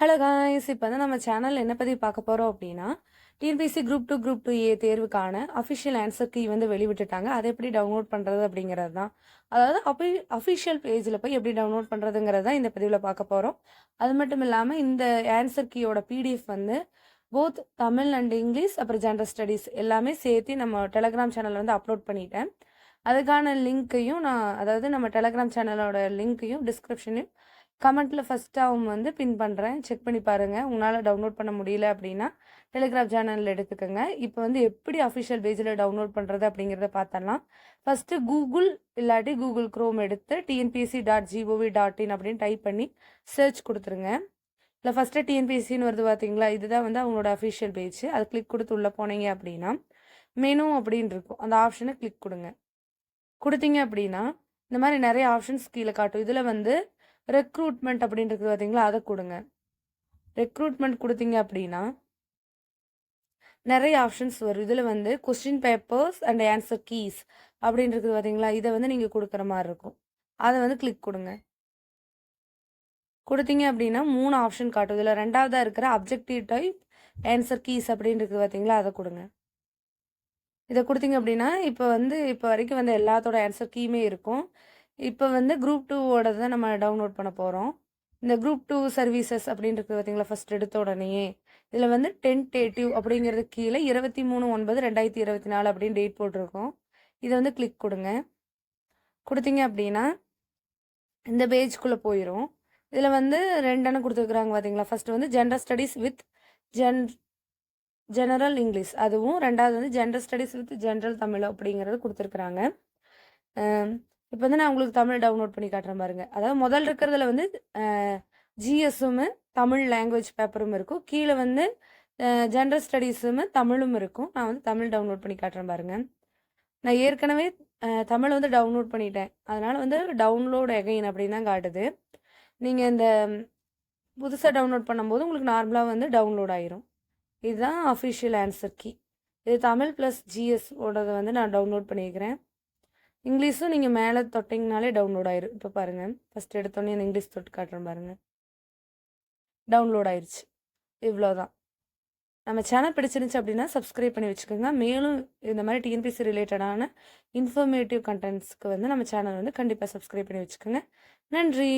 Hello guys இப்போ வந்து நம்ம சேனல் என்ன பற்றி பார்க்க போகிறோம் அப்படின்னா TNPC group two group two A தேர்வுக்கான அஃபிஷியல் ஆன்சர் கீ வந்து வெளிவிட்டுட்டாங்க. அதை எப்படி டவுன்லோட் பண்ணுறது அப்படிங்கிறது தான். அதாவது அஃபி அஃபிஷியல் பேஜில் போய் எப்படி டவுன்லோட் பண்ணுறதுங்கிறது தான் இந்த பதிவில் பார்க்க போகிறோம் அது மட்டும் இல்லாமல் இந்த ஆன்சர் கீயோட பிடிஎஃப் வந்து போத் தமிழ் அண்ட் இங்கிலீஷ் அப்புறம் ஜென்ரல் ஸ்டடீஸ் எல்லாமே சேர்த்து நம்ம டெலகிராம் சேனலில் வந்து அப்லோட் பண்ணிட்டேன். அதுக்கான லிங்க்கையும் நான் அதாவது நம்ம டெலகிராம் சேனலோட லிங்க்கையும் டிஸ்கிரிப்ஷனையும் கமெண்ட்டில் ஃபஸ்ட்டாகவும் வந்து பின் பண்ணுறேன் செக் பண்ணி பாருங்கள் உங்களால் டவுன்லோட் பண்ண முடியல அப்படின்னா டெலிகிராம் சேனலில் எடுத்துக்கோங்க. இப்போ வந்து எப்படி அஃபிஷியல் பேஜில் டவுன்லோட் பண்ணுறது அப்படிங்கிறத பார்த்தலாம் ஃபஸ்ட்டு கூகுள் இல்லாட்டி கூகுள் க்ரோம் எடுத்து TNPSC dot gov dot in அப்படின்னு டைப் பண்ணி சர்ச் கொடுத்துருங்க. இல்லை ஃபஸ்ட்டு டிஎன்பிஎஸ்சின்னு வருது பார்த்தீங்களா இதுதான் வந்து அவங்களோட அஃபிஷியல் பேஜ் அது கிளிக் கொடுத்து உள்ளே போனீங்க அப்படின்னா மெனு அப்படின்னு இருக்கும். அந்த ஆப்ஷனை கிளிக் கொடுங்க. கொடுத்தீங்க அப்படின்னா இந்த மாதிரி நிறைய ஆப்ஷன்ஸ் கீழே காட்டும். இதில் வந்து ரெக்ரூட்மெண்ட் அப்படின்றது பார்த்தீங்களா அதை கொடுங்க. ரெக்ரூட்மெண்ட் கொடுத்தீங்க அப்படின்னா நிறைய ஆப்ஷன்ஸ் வரும். இதில் வந்து question papers and answer keys அப்படின்றது பார்த்தீங்களா இதை வந்து நீங்கள் கொடுக்குற மாதிரி இருக்கும். அதை வந்து கிளிக் கொடுங்க. கொடுத்தீங்க அப்படின்னா மூணு ஆப்ஷன் காட்டும். இதில் ரெண்டாவதாக இருக்கிற அப்ஜெக்டிவ் டைப் ஆன்சர் கீஸ் அப்படின்றது பார்த்தீங்களா அதை கொடுங்க. இதை கொடுத்தீங்க அப்படின்னா இப்போ வந்து இப்போ வரைக்கும் வந்து எல்லாத்தோட ஆன்சர் கீமே இருக்கும். இப்போ வந்து குரூப் டூவோட தான் நம்ம டவுன்லோட் பண்ண போகிறோம் இந்த குரூப் டூ சர்வீசஸ் அப்படின்றது பார்த்தீங்களா ஃபஸ்ட் எடுத்த உடனேயே இதில் வந்து டென்டேட்டிவ் அப்படிங்கிறது கீழே இருபத்தி மூணு ஒன்பது ரெண்டாயிரத்தி இருபத்தி நாலு அப்படின்னு டேட் போட்டிருக்கோம். இதை வந்து கிளிக் கொடுங்க. கொடுத்தீங்க அப்படின்னா இந்த பேஜ்குள்ளே போயிடும் இதில் வந்து ரெண்டெண்ணம் கொடுத்துருக்குறாங்க பார்த்தீங்களா ஃபஸ்ட்டு வந்து general studies with gen general English அதுவும் ரெண்டாவது வந்து general studies with general Tamil அப்படிங்கிறது கொடுத்துருக்குறாங்க. இப்போ வந்து நான் உங்களுக்கு தமிழ் டவுன்லோட் பண்ணி காட்டுறேன் பாருங்க. அதாவது முதல் இருக்கிறதுல வந்து ஜிஎஸ்ஸும் தமிழ் லாங்குவேஜ் பேப்பரும் இருக்கும். கீழே வந்து ஜென்ரல் ஸ்டடீஸும் தமிழும் இருக்கும். நான் வந்து தமிழ் டவுன்லோட் பண்ணி காட்டுறேன் பாருங்க. நான் ஏற்கனவே தமிழ் வந்து டவுன்லோட் பண்ணிட்டேன். அதனால் வந்து டவுன்லோட் எகைன் அப்படின்னு தான் காட்டுது. நீங்கள் இந்த புதுசாக டவுன்லோட் பண்ணும்போது உங்களுக்கு நார்மலாக வந்து டவுன்லோட் ஆயிரும். இதுதான் அஃபிஷியல் ஆன்சர் கீ இது தமிழ் ப்ளஸ் ஜிஎஸ் ஓடதை வந்து நான் டவுன்லோட் பண்ணியிருக்கிறேன் இங்கிலீஷும் நீங்கள் மேலே தொட்டிங்கனாலே டவுன்லோட் ஆயிரும் இப்போ பாருங்கள் ஃபஸ்ட் எடுத்தோடனே அந்த இங்கிலீஷ் தொட்டு காட்டுறேன் பாருங்கள் டவுன்லோட் ஆயிடுச்சு இவ்வளோதான் நம்ம சேனல் பிடிச்சிருந்துச்சு அப்படின்னா சப்ஸ்கிரைப் பண்ணி வச்சுக்கோங்க. மேலும் இந்த மாதிரி டிஎன்பிசி ரிலேட்டடான இன்ஃபர்மேட்டிவ் கண்டென்ட்ஸ்க்கு வந்து நம்ம சேனல் வந்து கண்டிப்பாக சப்ஸ்கிரைப் பண்ணி வச்சுக்கோங்க. நன்றி!